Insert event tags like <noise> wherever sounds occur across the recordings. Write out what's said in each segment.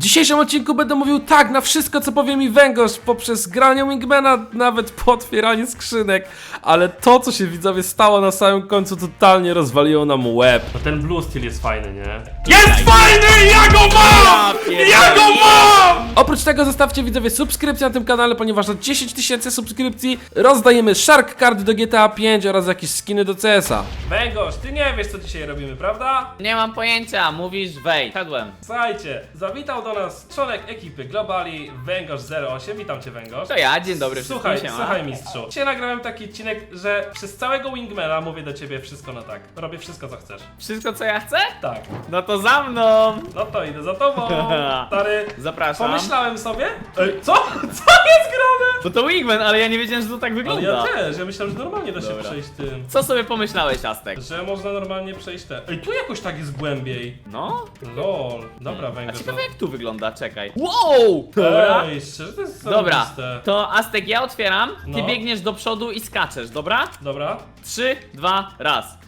dzisiejszym odcinku będę mówił tak na wszystko, co powie mi węgorz, poprzez granie Wingmana, nawet po otwieranie skrzynek. Ale to, co się widzowie stało na samym końcu, totalnie rozwaliło nam łeb. No ten blue steel jest fajny, nie? Jest fajny! Ja go mam! Ja go mam! Oprócz tego zostawcie widzowie subskrypcję na tym kanale, ponieważ na 10 tysięcy subskrypcji rozdajemy Shark Card do GTA 5 oraz jakieś skiny do CS-a. Węgorz, ty nie wiesz, co dzisiaj robimy, prawda? Nie mam pojęcia, mówisz wejdź. Szedłem. Słuchajcie, zawitał do nas członek ekipy Globali Węgorz 08. Witam cię Węgorz. To ja, dzień dobry Słuchaj, wszystkim, siema. słuchaj mistrzu. Dzisiaj nagrałem taki odcinek, że przez całego Wingmana mówię do ciebie wszystko na tak. Robię wszystko co chcesz. Wszystko co ja chcę? Tak. No to za mną. No to idę za tobą, <laughs> stary. Zapraszam. Pomyślałem sobie. Ej, co? <laughs> Co jest grane? Bo to Wingman, ale ja nie wiedziałem, że to tak Ale wygląda. ja też, ja myślałem, że normalnie da się Dobra. przejść tym. Co sobie pomyślałeś, Astek? Że można normalnie przejść te. Ej, tu jakoś tak jest głębiej. No? Lol. Dobra, A Węgorz. ciekawe jak tu wygląda, czekaj. Wow! Dobra. Ej, szczerze to jest Dobra, to Aztek ja otwieram, ty No. biegniesz do przodu i skaczesz, dobra? Dobra. Trzy, dwa, raz.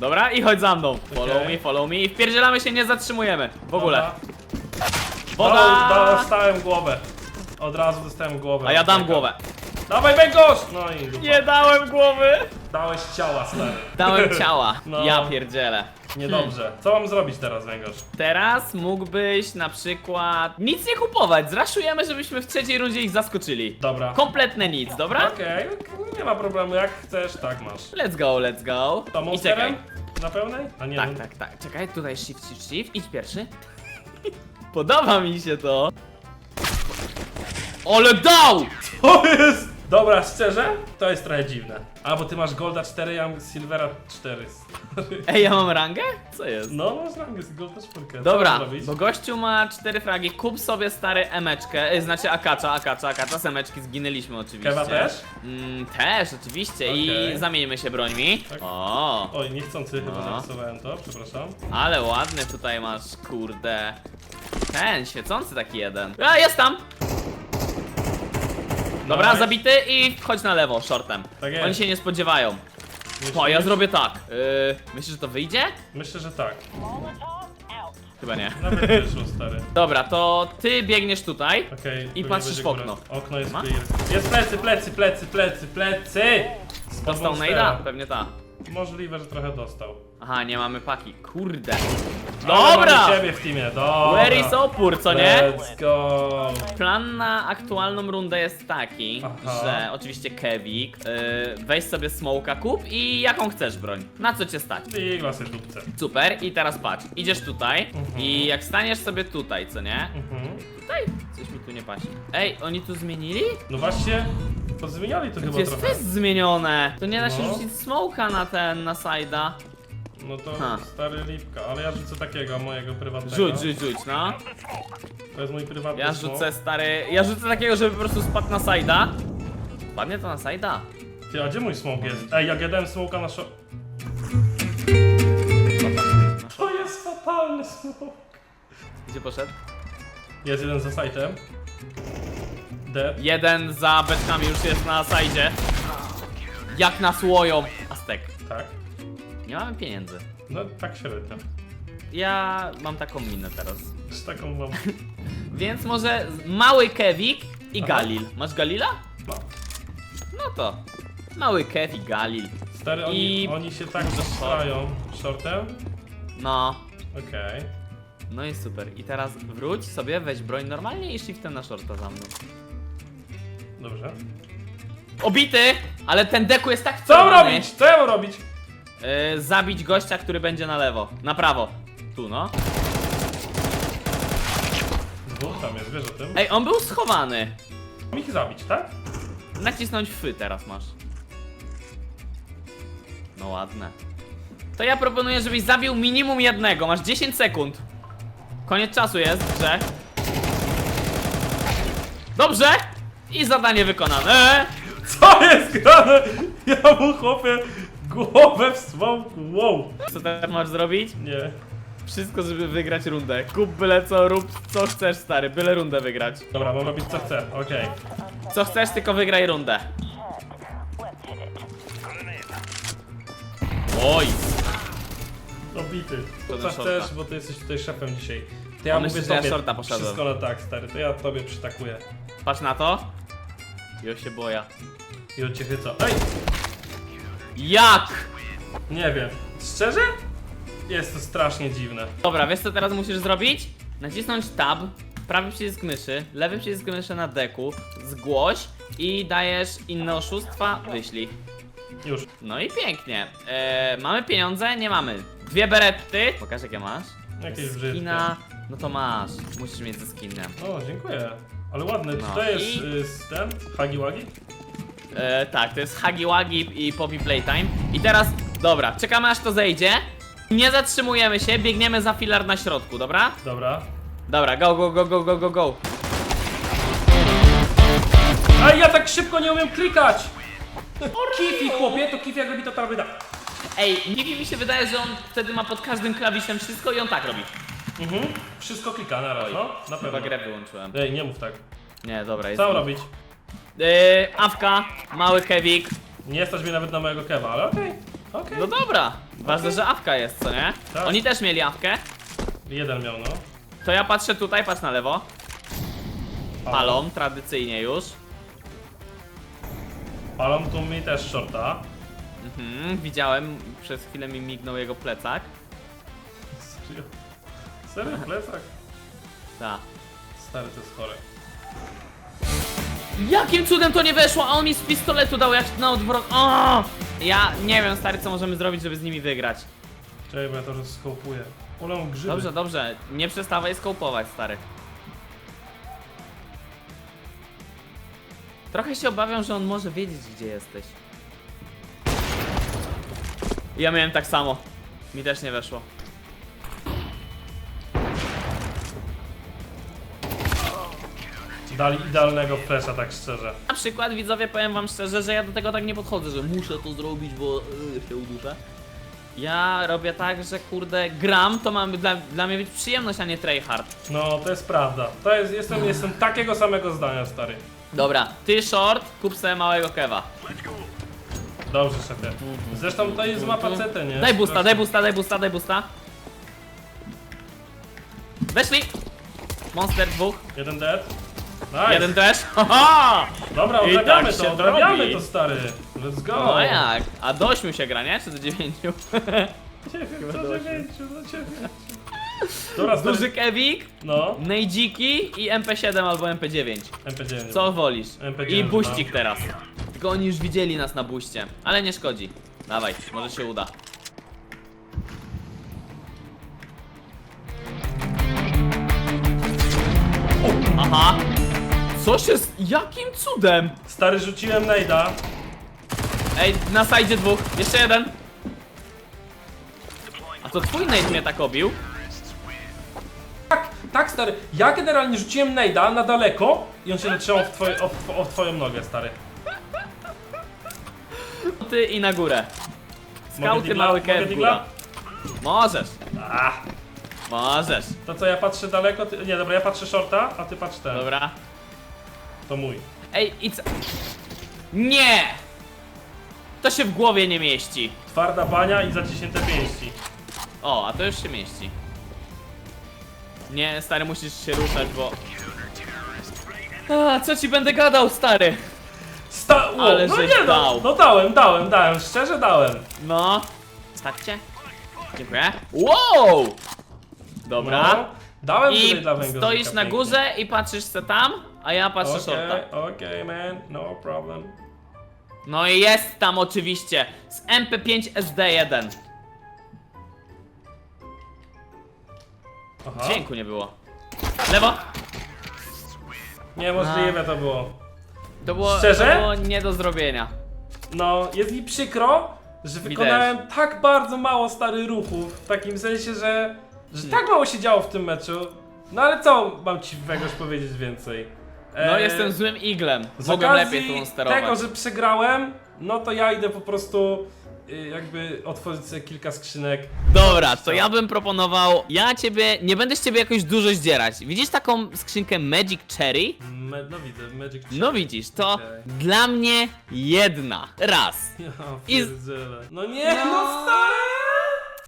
Dobra, i chodź za mną. Follow Okej. me, follow me i wpierdzielamy się, nie zatrzymujemy. W ogóle. Dobra. Woda! Do, dostałem głowę. Od razu dostałem głowę. A ja dam Czekam. głowę. Dawaj węgorz! No i dupa. Nie dałem głowy! Dałeś ciała, stary. Dałem ciała. <laughs> No. Ja pierdzielę. Niedobrze. Co mam zrobić teraz, węgorz? Teraz mógłbyś na przykład nic nie kupować. Zraszujemy, żebyśmy w trzeciej rundzie ich zaskoczyli. Dobra. Kompletne nic, dobra? Okej, okej, nie ma problemu. Jak chcesz, tak masz. Let's go, let's go. To I monsterem? czekaj. Na pełnej? A nie, Tak, no- tak, tak. Czekaj, tutaj shift, shift, shift. Idź pierwszy. <laughs> Podoba mi się to. Ale dał! To jest... Dobra, szczerze? To jest trochę dziwne. A, bo ty masz Golda 4, ja mam Silvera 4. Ej, ja mam rangę? Co jest? No, masz rangę z Golda 4. Co Dobra, bo gościu ma cztery fragi, kup sobie stary emeczkę, y, znaczy akacza, akacza, akacza, z emeczki zginęliśmy oczywiście. Kewa też? Mm, też, oczywiście i zamieńmy się brońmi. Tak. O, Oj, niechcący chyba No. narysowałem to, przepraszam. ale ładny tutaj masz, kurde. Ten, świecący taki jeden. A, jest tam! Dobra, zabity i chodź na lewo, shortem. Tak jest. Oni się nie spodziewają. O, ja zrobię tak. Yy, myślisz, że to wyjdzie? Myślę, że tak. Chyba nie. Nawet wyszło, stary. <laughs> Dobra, to ty biegniesz tutaj. Okej. I patrzysz będzie w okno. Okno jest Ma? clear. Jest plecy, plecy, plecy, plecy, plecy! Dostał najda? Pewnie ta. Możliwe, że trochę dostał. Aha, nie mamy paki. Kurde. Ale Dobra! mamy ciebie w teamie, dobra. Where is opór, co nie? Let's go! Plan na aktualną rundę jest taki, Aha. że oczywiście Kevik, yy, weź sobie smoka kup i jaką chcesz broń. Na co cię stać? Digla sobie dupce. Super, i teraz patrz, idziesz tutaj Mhm. i jak staniesz sobie tutaj, co nie? Mhm. Tutaj coś mi tu nie pasi. Ej, oni tu zmienili? No właśnie, pozmieniali to chyba Jest trochę. fest zmienione! To nie da się No. rzucić smoka na ten, na side'a. No to Ha. stary lipka, ale ja rzucę takiego mojego prywatnego. Rzuć, rzuć, rzuć, no. To jest mój prywatny Ja smok. rzucę stary. Ja rzucę takiego, żeby po prostu spadł na side'a. Padnie to na side'a. Ty, a gdzie mój smok jest? Ej, jak ja dałem smoka na szo... To jest fatalny smok. Gdzie poszedł? Jest jeden za sajtem. Dead. Jeden za beczkami już jest na side'zie. Jak nas łoją. Aztek. Tak. Nie mamy pieniędzy. No tak średnio. Ja mam taką minę teraz. Z taką mam. <laughs> Więc może mały Kevik i Aha. Galil. Masz Galila? No. No to. Mały Kev i Galil. Stary, oni, I- oni się tak zastrają shortem. No. Okej. No i super. I teraz wróć sobie, weź broń normalnie i shiftem na shorta za mną. Dobrze. Obity! Ale ten deku jest tak Co mam wcelowany. robić? Co ja mam robić? Yy, zabić gościa, który będzie na lewo. Na prawo. Tu no. Dwóch tam jest, wiesz o tym? Ej, on był schowany. Mam ich zabić, tak? Nacisnąć fy teraz masz. No ładne. To ja proponuję, żebyś zabił minimum jednego. Masz 10 sekund. Koniec czasu jest grze. Dobrze! I zadanie wykonane. Co jest grane? Ja mu chłopię głowę w smoku. Wow. Co teraz masz zrobić? Nie. Wszystko, żeby wygrać rundę. Kup byle co, rób co chcesz, stary. Byle rundę wygrać. Dobra, mam robić co chcę. Okej. Co chcesz, tylko wygraj rundę. Oj! Obity. To Co chcesz, bo ty jesteś tutaj szefem dzisiaj. To ja On mówię ja tobie shorta poszedłem. wszystko na tak, stary, to ja tobie przytakuję. Patrz na to. Ja się boję. I od cię chyca. Ej! Jak? Nie wiem. Szczerze? Jest to strasznie dziwne. Dobra, wiesz co teraz musisz zrobić? Nacisnąć tab, prawy przycisk myszy, lewy przycisk myszy na deku, zgłoś i dajesz inne oszustwa, wyślij. Już. No i pięknie. Eee, mamy pieniądze? Nie mamy. Dwie berety. Pokaż jakie masz. Jakieś Skina. brzydkie. No to masz. Musisz mieć ze skinem. O, dziękuję. Ale ładny. Czy No to jest i- y, ten? Hagi Wagi? E, tak, to jest Huggy Wuggy i Poppy Playtime. I teraz, dobra, czekamy aż to zejdzie. Nie zatrzymujemy się, biegniemy za filar na środku, dobra? Dobra. Dobra, go, go, go, go, go, go, go. Ej, ja tak szybko nie umiem klikać! Kifi, chłopie, to Kifi jak robi to tarbyda. Ej, Nivi mi się wydaje, że on wtedy ma pod każdym klawiszem wszystko i on tak robi. Mhm. Wszystko klika na raz, Oj, no? Na Chyba pewno. grę wyłączyłem. Ej, nie mów tak. Nie, dobra, jest. Co mam robić? Yy, awka, mały kewik. Nie stać mnie nawet na mojego kewa, ale okej. Okej. No dobra, ważne, że awka jest, co nie? Tak. Oni też mieli awkę. Jeden miał, no. To ja patrzę tutaj, patrz na lewo. Palą, tradycyjnie już. Palą tu mi też shorta. Mhm, widziałem, przez chwilę mi mignął jego plecak. Serio? Serio, plecak? Tak. Stary, to jest chore. Jakim cudem to nie weszło, a on mi z pistoletu dał jak na odwrot. O! Ja nie wiem, stary, co możemy zrobić, żeby z nimi wygrać. Czekaj, bo ja to już skopuję. Ulą grzyby. Dobrze, dobrze, nie przestawaj skołpować, stary. Trochę się obawiam, że on może wiedzieć, gdzie jesteś. Ja miałem tak samo. Mi też nie weszło. Dali idealnego tak szczerze. Na przykład, widzowie, powiem wam szczerze, że ja do tego tak nie podchodzę, że muszę to zrobić, bo yy, się uduszę. Ja robię tak, że kurde, gram, to ma dla, dla mnie być przyjemność, a nie tryhard. No, to jest prawda. To jest, jestem, jestem takiego samego zdania, stary. Dobra, ty short, kup sobie małego kewa. Dobrze, szefie. Zresztą to jest mapa CT, nie? Daj busta, daj busta, daj busta, daj busta. Weszli! Monster dwóch, Jeden dead. Nice. jeden też. <laughs> Haha! Dobra, I odrabiamy tak się to, odrabiamy robi. to, stary. Let's go. No jak? A do ośmiu się gra, nie? Czy do dziewięciu? Nie wiem, co dziewięciu, no dziewięciu. Dobra, stary. Duży kewik, No, nejdziki i MP7 albo MP9. MP9. Co wolisz? MP9 I znam. buścik teraz. Tylko oni już widzieli nas na buście, ale nie szkodzi. Dawaj, może się uda. Aha! Co się z... Jakim cudem? Stary, rzuciłem najda. Ej, na sajdzie dwóch, jeszcze jeden. A to twój nate mnie tak obił? Tak, tak, stary. Ja generalnie rzuciłem najda na daleko i on się zatrzymał w, twoje, o, w, o w twoją nogę, stary. Ty i na górę. Mogę Skauty digla? mały Mogę kew digla? góra. Możesz, Ach, możesz. to co, ja patrzę daleko, ty... nie, dobra, ja patrzę shorta, a ty patrz ten. Dobra. To mój. Ej, i co? Nie! To się w głowie nie mieści. Twarda bania i zaciśnięte pięści. O, a to już się mieści. Nie, stary, musisz się ruszać, bo... A, co ci będę gadał, stary? Sta o, Ale no żeś nie no, dał. no dałem, dałem, dałem, szczerze dałem. No. Stawcie. Dziękuję. Wow! Dobra. No, dałem I tutaj dla węgorzyka stoisz na pięknie. górze i patrzysz se tam, a ja patrzę Okej, shorta. okej, man, no problem. No i jest tam oczywiście z MP5 SD1. Aha. Dźwięku nie było. Lewo. Niemożliwe to było. To było, Szczerze? to było nie do zrobienia. No, jest mi przykro, że wykonałem tak bardzo mało stary ruchów. W takim sensie, że, że tak mało się działo w tym meczu. No ale co mam ci Wegoś powiedzieć więcej? No E, jestem złym iglem. z Mogłem okazji lepiej tą sterować. tego, że przegrałem, no to ja idę po prostu y, jakby otworzyć sobie kilka skrzynek. Dobra, to ja bym proponował. Ja ciebie. Nie będę z ciebie jakoś dużo zdzierać. Widzisz taką skrzynkę Magic Cherry? Me, no widzę, Magic No widzisz, to Okej. dla mnie jedna. Raz. Ja I z- pierdzielę. No nie, no stary!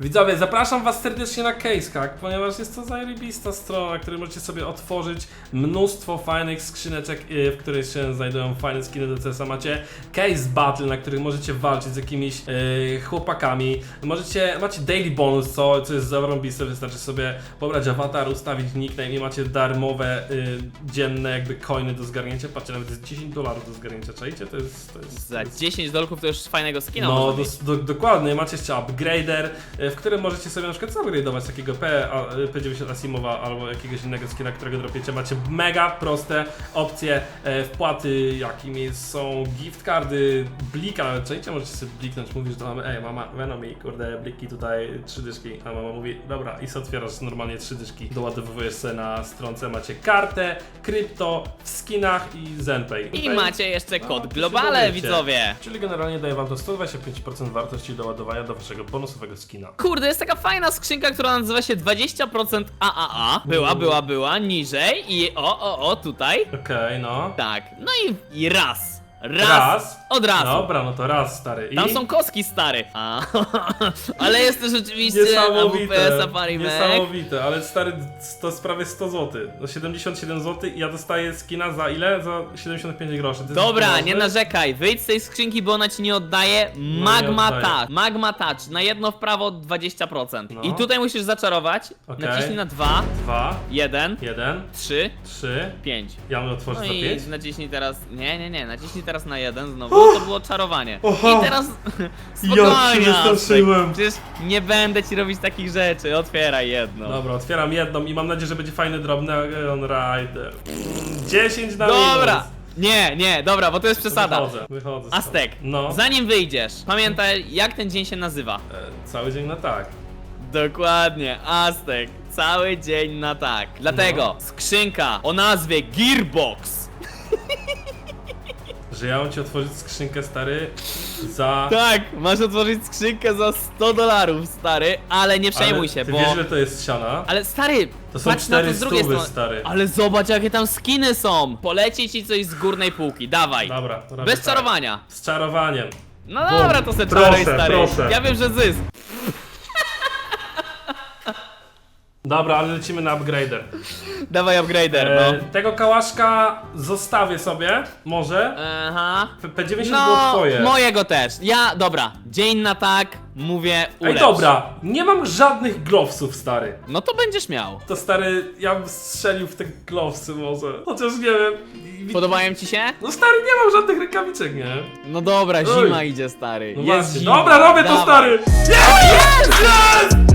Widzowie, zapraszam was serdecznie na CaseHack, ponieważ jest to zajebista strona, na której możecie sobie otworzyć mnóstwo fajnych skrzyneczek, y, w których się znajdują fajne skiny do CS-a. Macie Case Battle, na których możecie walczyć z jakimiś y, chłopakami. Możecie, macie Daily Bonus, co, co jest zarąbiste, wystarczy sobie pobrać awatar, ustawić nickname i macie darmowe y, dzienne jakby coiny do zgarnięcia. Patrzcie, nawet jest 10 dolarów do zgarnięcia, czajcie? To jest... To jest Za 10 dolków to już fajnego skina no, do, do, dokładnie, macie jeszcze upgrader, e, w którym możecie sobie na przykład upgrade'ować takiego P, a, e, P90 Asimowa albo jakiegoś innego skina, którego dropiecie. Macie mega proste opcje e, wpłaty, jakimi są gift cardy, blika nawet, czajcie, możecie sobie bliknąć, mówisz do mamy, ej mama, Venomi, kurde, bliki tutaj, trzy dyszki, a mama mówi, dobra, i sobie otwierasz normalnie trzy dyszki, doładowujesz sobie na stronce, macie kartę, krypto, w skinach i Zenpay. I Tutaj- macie jeszcze No, kod globale, widzowie. Czyli generalnie daje wam to 125% wartości doładowania do waszego bonusowego skina. Kurde, jest taka fajna skrzynka, która nazywa się 20% AAA. Była, była, była, niżej i o, o, o, tutaj. Okej, no. Tak, no i, i raz. Raz. Raz. Od razu. Dobra, no to raz, stary. I Tam są kostki stary. A, <laughs> ale jest też oczywiście niesamowite, AWP Safari niesamowite, ale stary, to jest prawie 100 zł. No 77 zł i ja dostaję skina za ile? Za 75 groszy. To Dobra, nie narzekaj, wyjdź z tej skrzynki, bo ona ci nie oddaje. Magma oddaje. Touch, Magma Touch, na jedno w prawo 20%. No. I tutaj musisz zaczarować, Okej. naciśnij na 2, Dwa, 1, jeden, 3, trzy. 5. Ja mam otworzyć No za i pięć? naciśnij teraz, nie, nie, nie, naciśnij teraz na 1 znowu, to było czarowanie. Oha. I teraz, spokojnie, się wystraszyłem. Astek, przecież nie będę ci robić takich rzeczy, otwieraj jedno. Dobra, otwieram jedną i mam nadzieję, że będzie fajny drobny Aeon Rider. 10 na Dobra, minus. nie, nie, dobra, bo to jest przesada. Wychodzę, wychodzę. stąd. Aztek, No. zanim wyjdziesz, pamiętaj jak ten dzień się nazywa. E, cały dzień na tak. Dokładnie, Aztek, cały dzień na tak. Dlatego No. skrzynka o nazwie Gearbox. <laughs> Że ja mam ci otworzyć skrzynkę stary za. Tak, masz otworzyć skrzynkę za 100 dolarów, stary, ale nie przejmuj Ale się, ty bo... wiesz, ile to jest siana? Ale stary, To są patrz na to cztery z drugiej stówy, strony. stary. Ale zobacz jakie tam skiny są. Poleci ci coś z górnej półki, dawaj. Dobra, robię Bez tak. czarowania. Z czarowaniem. No dobra, to se Proszę, czaruj, stary. proszę. Ja wiem, że zysk. Dobra, ale lecimy na upgrader. Dawaj upgrader, E, no. tego kałaszka zostawię sobie, może. Aha. P- P90 było No, twoje. mojego też. Ja, dobra, dzień na tak, mówię Ej, ulecz. dobra, nie mam żadnych glowsów, stary. No to będziesz miał. To stary, ja bym strzelił w te glowsy może. Chociaż nie wiem. I- Podobają ci się? No stary, nie mam żadnych rękawiczek, nie? No dobra, zima idzie, stary. No Jest właśnie. zima. Dobra, robię to Dawaj. stary! Yes! Yes!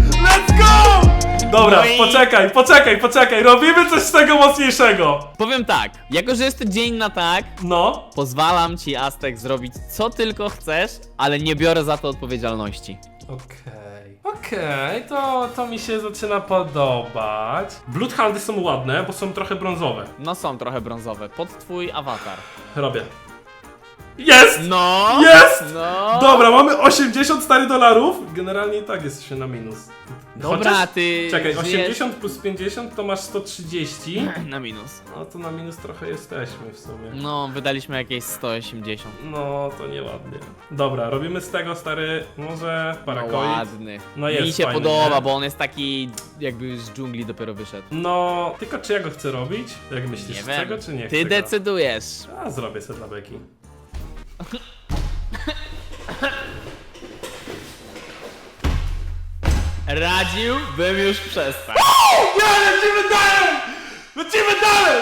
Dobra, No i- poczekaj, poczekaj, poczekaj, robimy coś z tego mocniejszego. Powiem tak, jako że jest to dzień na tak, No, pozwalam ci, Aztek, zrobić co tylko chcesz, ale nie biorę za to odpowiedzialności. okej. Okej, to, to mi się zaczyna podobać. Bloodhoundy są ładne, bo są trochę brązowe. No są trochę brązowe, pod twój awatar. Robię. Jest! No! Jest! No! Dobra, mamy 80 stary dolarów. Generalnie i tak jesteśmy na minus. Dobra, Chociaż- ty. Czekaj, żyjesz- 80 plus 50 to masz 130. <laughs> Na minus. No to na minus trochę jesteśmy w sumie. No, wydaliśmy jakieś 180. No, to nieładnie. Dobra, robimy z tego stary, może No parakoid. ładny. No Mi jest się fajny, podoba, nie? bo on jest taki jakby z dżungli dopiero wyszedł. No, tylko czy ja go chcę robić? Jak myślisz, Nie chcę wiem. go czy nie Ty chcę go? decydujesz. A, zrobię sobie dla beki. Radziłbym już przestał. Nie, lecimy dalej! Lecimy dalej!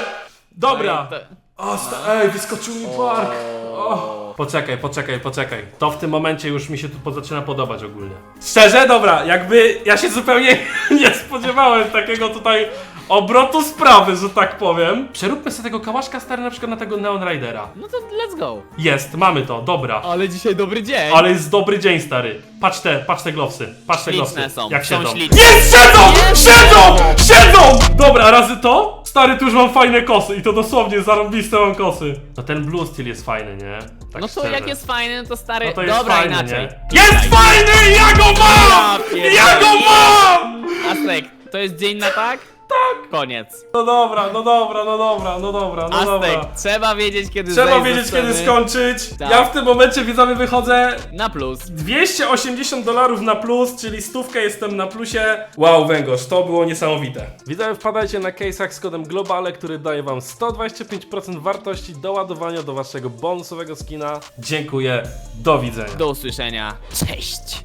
Dobra. No i to- O, sta- ej, wyskoczył mi park. O. Poczekaj, poczekaj, poczekaj. To w tym momencie już mi się tu po- zaczyna podobać ogólnie. Szczerze, dobra, jakby ja się zupełnie <laughs> nie spodziewałem takiego tutaj obrotu sprawy, że tak powiem. Przeróbmy sobie tego kałaszka stary na przykład na tego Neon Ridera. No to let's go. Jest, mamy to, dobra. Ale dzisiaj dobry dzień. Ale jest dobry dzień, stary. Patrz te, patrz te glowsy. Patrz te Śliczne glowsy. są, Jak są siedzą. śliczne. Jest, siedzą! Jest! Siedzą! Siedzą! Dobra, razy to? Stary, tu już mam fajne kosy i to dosłownie zarąbiste mam kosy. No ten blue steel jest fajny, nie? Tak No to szczerze. jak jest fajny, no to stary. No to jest Dobra, fajny, inaczej. nie? Jest fajny! Ja go mam! Ja Ja go mam! Aztek, to jest dzień na? Tak! Koniec. No dobra, no dobra, no dobra, no dobra, no dobra. Aztek, trzeba wiedzieć kiedy Trzeba zejść ze wiedzieć kiedy sceny. skończyć. Tak. Ja w tym momencie widzowie wychodzę Na plus. 280 dolarów na plus, czyli stówkę jestem na plusie. Wow, węgorz, to było niesamowite. Widzowie, wpadajcie na case'ach z kodem GLOBALE, który daje wam 125% wartości do ładowania do waszego bonusowego skina. Dziękuję, do widzenia. Do usłyszenia. Cześć!